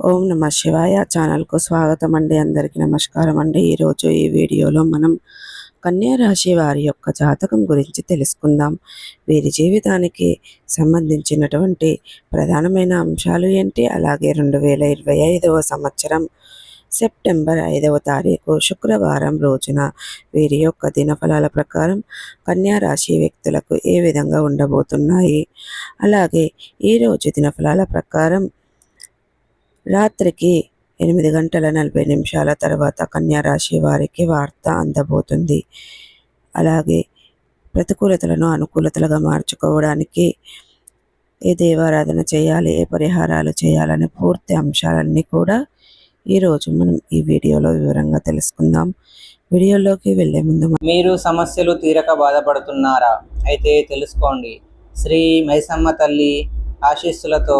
ఓం నమ శివాయ ఛానల్కు స్వాగతం అండి. అందరికీ నమస్కారం అండి. ఈరోజు ఈ వీడియోలో మనం కన్యా రాశి వారి యొక్క జాతకం గురించి తెలుసుకుందాం. వీరి జీవితానికి సంబంధించినటువంటి ప్రధానమైన అంశాలు ఏంటి? అలాగే రెండు వేల ఇరవై ఐదవ సంవత్సరం సెప్టెంబర్ ఐదవ తారీఖు శుక్రవారం రోజున వీరి యొక్క దినఫలాల ప్రకారం కన్యా రాశి వ్యక్తులకు ఏ విధంగా ఉండబోతున్నాయి? అలాగే ఈరోజు దినఫలాల ప్రకారం రాత్రికి ఎనిమిది గంటల నలభై నిమిషాల తర్వాత కన్యా రాశి వారికి వార్త అందబోతుంది. అలాగే ప్రతికూలతలను అనుకూలతలుగా మార్చుకోవడానికి ఏ దేవారాధన చేయాలి ఏ పరిహారాలు చేయాలనే పూర్తి అంశాలన్నీ కూడా ఈరోజు మనం ఈ వీడియోలో వివరంగా తెలుసుకుందాం. వీడియోలోకి వెళ్ళే ముందు మీరు సమస్యలు తీరక బాధపడుతున్నారా? అయితే తెలుసుకోండి. శ్రీ మైసమ్మ తల్లి ఆశీస్సులతో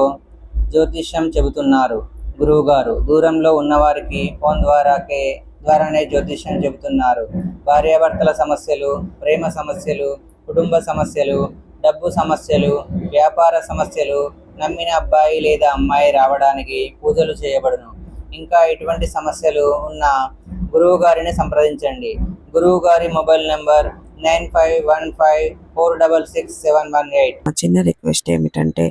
జ్యోతిష్యం చెబుతున్నారు. గురువుగారు. దూరంలో ఉన్నవారికి ఫోన్ ద్వారాకే ద్వారానే జ్యోతిష్యం చెబుతున్నారు. భార్యాభర్తల సమస్యలు ప్రేమ సమస్యలు కుటుంబ సమస్యలు డబ్బు సమస్యలు వ్యాపార సమస్యలు నమ్మిన అబ్బాయి లేదా అమ్మాయి రావడానికి పూజలు చేయబడును. ఇంకా ఎటువంటి సమస్యలు ఉన్న గురువు గారిని సంప్రదించండి. గురువు గారి mobile number nine five one five four double six seven one eight. చిన్న రిక్వెస్ట్ ఏమిటంటే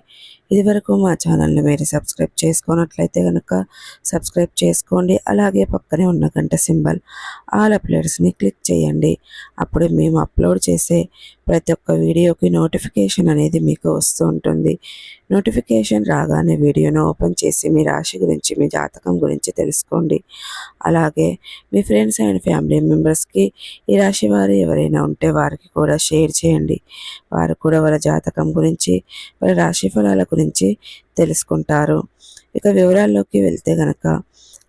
ఇదివరకు మా ఛానల్ని మీరు సబ్స్క్రైబ్ చేసుకున్నట్లయితే కనుక సబ్స్క్రైబ్ చేసుకోండి. అలాగే పక్కనే ఉన్న గంట సింబల్ ఆల్ అప్లోడ్స్ని క్లిక్ చేయండి. అప్పుడు మేము అప్లోడ్ చేసే ప్రతి ఒక్క వీడియోకి నోటిఫికేషన్ అనేది మీకు వస్తూ ఉంటుంది. నోటిఫికేషన్ రాగానే వీడియోను ఓపెన్ చేసి మీ రాశి గురించి మీ జాతకం గురించి తెలుసుకోండి. అలాగే మీ ఫ్రెండ్స్ అండ్ ఫ్యామిలీ మెంబర్స్కి ఈ రాశి వారు ఎవరైనా ఉంటే వారికి కూడా షేర్ చేయండి. వారు కూడా వాళ్ళ జాతకం గురించి వాళ్ళ రాశి ఫలాల గురించి తెలుసుకుంటారు. ఇక వివరాల్లోకి వెళ్తే గనక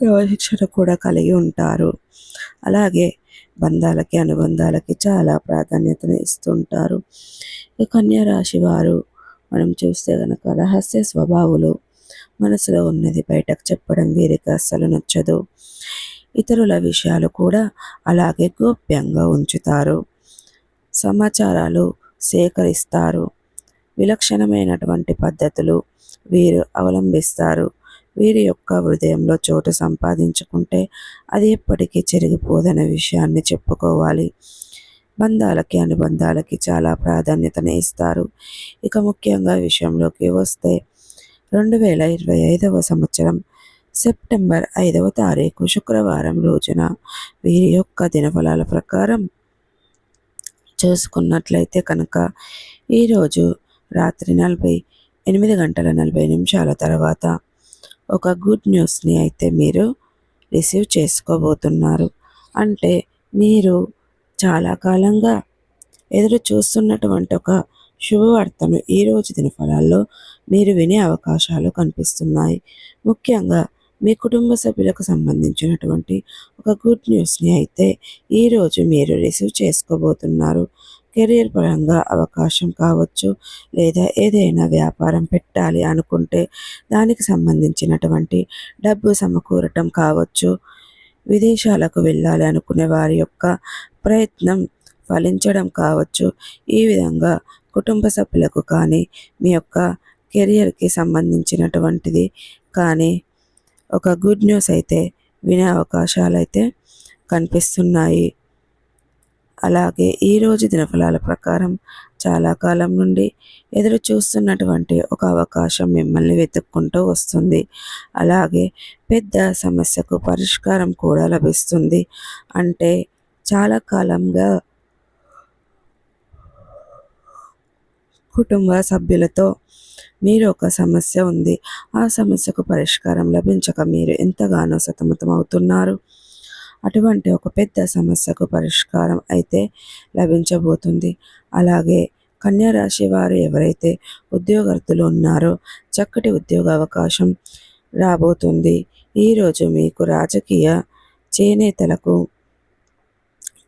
క్రమశిక్షణ కూడా కలిగి ఉంటారు. అలాగే బంధాలకి అనుబంధాలకి చాలా ప్రాధాన్యతను ఇస్తుంటారు. ఈ కన్యా రాశి వారు మనం చూస్తే కనుక రహస్య స్వభావులు మనసులో ఉన్నది బయటకు చెప్పడం వీరికి అస్సలు నచ్చదు. ఇతరుల విషయాలు కూడా అలాగే గోప్యంగా ఉంచుతారు. సమాచారాలు సేకరిస్తారు. విలక్షణమైనటువంటి పద్ధతులు వీరు అవలంబిస్తారు. వీరి యొక్క హృదయంలో చోటు సంపాదించుకుంటే అది ఎప్పటికీ చెరిగిపోదనే విషయాన్ని చెప్పుకోవాలి. బంధాలకి అనుబంధాలకి చాలా ప్రాధాన్యతని ఇస్తారు. ఇక ముఖ్యంగా విషయంలోకి వస్తే రెండు వేల ఇరవై ఐదవ సంవత్సరం సెప్టెంబర్ ఐదవ తారీఖు శుక్రవారం రోజున వీరి యొక్క దినఫలాల ప్రకారం చూసుకున్నట్లయితే కనుక ఈరోజు రాత్రి నలభై ఎనిమిది గంటల నలభై నిమిషాల తర్వాత ఒక గుడ్ న్యూస్ని అయితే మీరు రిసీవ్ చేసుకోబోతున్నారు. అంటే మీరు చాలా కాలంగా ఎదురు చూస్తున్నటువంటి ఒక శుభవార్తను ఈరోజు దినఫలాల్లో మీరు వినే అవకాశాలు కనిపిస్తున్నాయి. ముఖ్యంగా మీ కుటుంబ సభ్యులకు సంబంధించినటువంటి ఒక గుడ్ న్యూస్ని అయితే ఈరోజు మీరు రిసీవ్ చేసుకోబోతున్నారు. కెరీర్ పరంగా అవకాశం కావచ్చు లేదా ఏదైనా వ్యాపారం పెట్టాలి అనుకుంటే దానికి సంబంధించినటువంటి డబ్బు సమకూరటం కావచ్చు. విదేశాలకు వెళ్ళాలి అనుకునే వారి యొక్క ప్రయత్నం ఫలించడం కావచ్చు. ఈ విధంగా కుటుంబ సభ్యులకు కానీ మీ యొక్క కెరియర్కి సంబంధించినటువంటిది కానీ ఒక గుడ్ న్యూస్ అయితే వినే అవకాశాలు అయితే కనిపిస్తున్నాయి. అలాగే ఈరోజు దినఫలాల ప్రకారం చాలా కాలం నుండి ఎదురు చూస్తున్నటువంటి ఒక అవకాశం మిమ్మల్ని వెతుక్కుంటూ వస్తుంది. అలాగే పెద్ద సమస్యకు పరిష్కారం కూడా లభిస్తుంది. అంటే చాలా కాలంగా కుటుంబ సభ్యులతో మీరు ఒక సమస్య ఉంది. ఆ సమస్యకు పరిష్కారం లభించక మీరు ఎంతగానో సతమతం అవుతున్నారు అటువంటి ఒక పెద్ద సమస్యకు పరిష్కారం అయితే లభించబోతుంది. అలాగే కన్యారాశి వారు ఎవరైతే ఉద్యోగార్థులు ఉన్నారో చక్కటి ఉద్యోగ అవకాశం రాబోతుంది. ఈరోజు మీకు రాజకీయ చేనేతలకు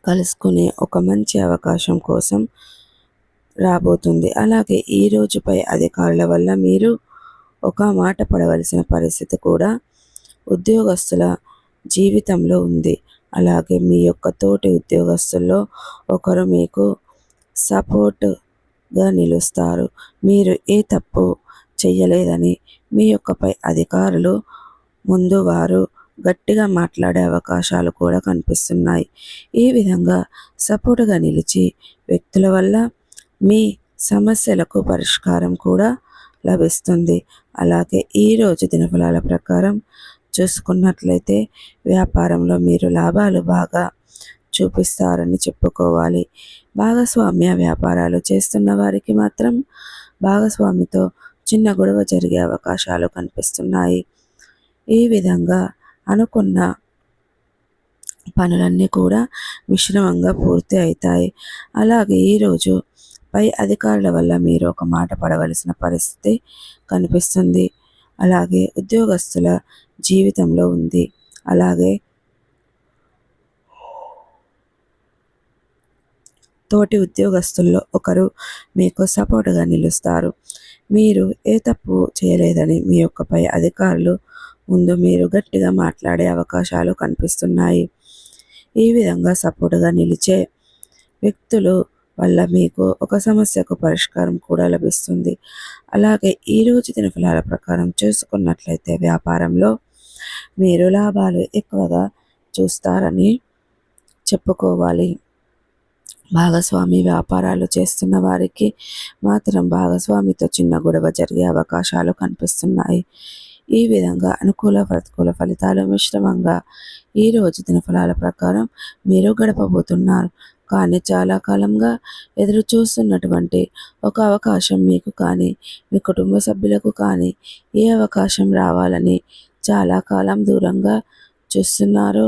కలుసుకునే ఒక మంచి అవకాశం కోసం రాబోతుంది. అలాగే ఈ రోజుపై అధికారుల వల్ల మీరు ఒక మాట పడవలసిన పరిస్థితి కూడా ఉద్యోగస్తుల జీవితంలో ఉంది. అలాగే మీ యొక్క తోటి ఉద్యోగస్తుల్లో ఒకరు మీకు సపోర్ట్గా నిలుస్తారు. మీరు ఏ తప్పు చేయలేదని మీ యొక్క పై అధికారులు ముందు వారు గట్టిగా మాట్లాడే అవకాశాలు కూడా కనిపిస్తున్నాయి. ఈ విధంగా సపోర్టుగా నిలిచి వ్యక్తుల వల్ల మీ సమస్యలకు పరిష్కారం కూడా లభిస్తుంది. అలాగే ఈరోజు దినఫలాల ప్రకారం చూసుకున్నట్లయితే వ్యాపారంలో మీరు లాభాలు బాగా చూపిస్తారని చెప్పుకోవాలి. భాగస్వామ్య వ్యాపారాలు చేస్తున్న వారికి మాత్రం భాగస్వామితో చిన్న గొడవ జరిగే అవకాశాలు కనిపిస్తున్నాయి. ఈ విధంగా అనుకున్న పనులన్నీ కూడా మిశ్రమంగా పూర్తి అవుతాయి. అలాగే ఈరోజు పై అధికారుల వల్ల మీరు ఒక మాట పడవలసిన పరిస్థితి కనిపిస్తుంది. అలాగే ఉద్యోగస్తుల జీవితంలో ఉంది. అలాగే తోటి ఉద్యోగస్తుల్లో ఒకరు మీకు సపోర్టుగా నిలుస్తారు. మీరు ఏ తప్పు చేయలేదని మీ యొక్కపై అధికారులు ముందు మీరు గట్టిగా మాట్లాడే అవకాశాలు కనిపిస్తున్నాయి. ఈ విధంగా సపోర్టుగా నిలిచే వ్యక్తులు వల్ల మీకు ఒక సమస్యకు పరిష్కారం కూడా లభిస్తుంది. అలాగే ఈరోజు దినఫలాల ప్రకారం చూసుకున్నట్లయితే వ్యాపారంలో మీరు లాభాలు ఎక్కువగా చూస్తారని చెప్పుకోవాలి. భాగస్వామి వ్యాపారాలు చేస్తున్న వారికి మాత్రం భాగస్వామితో చిన్న గొడవ జరిగే అవకాశాలు కనిపిస్తున్నాయి. ఈ విధంగా అనుకూల ప్రతికూల ఫలితాలు మిశ్రమంగా ఈ రోజు దినఫలాల ప్రకారం మీరు గడపబోతున్నారు. కానీ చాలా కాలంగా ఎదురు చూస్తున్నటువంటి ఒక అవకాశం మీకు కానీ మీ కుటుంబ సభ్యులకు కానీ ఏ అవకాశం రావాలని చాలా కాలం దూరంగా చూస్తున్నారో.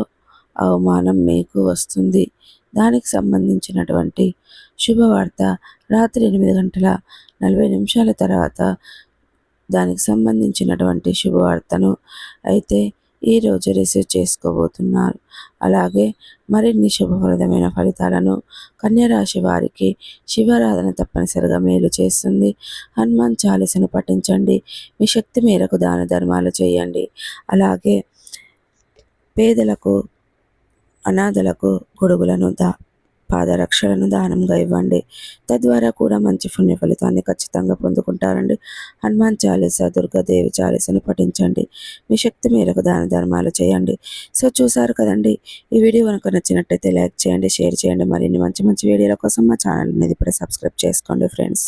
అవమానం మీకు వస్తుంది. దానికి సంబంధించినటువంటి శుభవార్త రాత్రి ఎనిమిది గంటల నలభై నిమిషాల తర్వాత దానికి సంబంధించినటువంటి శుభవార్తను అయితే ఈరోజు రిసీవ్ చేసుకోబోతున్నారు. అలాగే మరిన్ని శుభప్రదమైన ఫలితాలను కన్యరాశి వారికి శివారాధన తప్పనిసరిగా మేలు చేస్తుంది. హనుమాన్ చాలీసను పఠించండి. మీ శక్తి మేరకు దాన ధర్మాలు చేయండి. అలాగే పేదలకు అనాథలకు గొడుగులను దా పాదరక్షలను దానంగా ఇవ్వండి. తద్వారా కూడా మంచి పుణ్య ఫలితాన్ని ఖచ్చితంగా పొందుకుంటారండి. హనుమాన్ చాలీస దుర్గాదేవి చాలీసను పఠించండి. మీ శక్తి మేరకు దాన ధర్మాలు చేయండి. సో చూసారు కదండి ఈ వీడియో కనుక నచ్చినట్టయితే లైక్ చేయండి షేర్ చేయండి. మరిన్ని మంచి మంచి వీడియోల కోసం మా ఛానల్ అనేది ఇప్పుడే సబ్స్క్రైబ్ చేసుకోండి ఫ్రెండ్స్.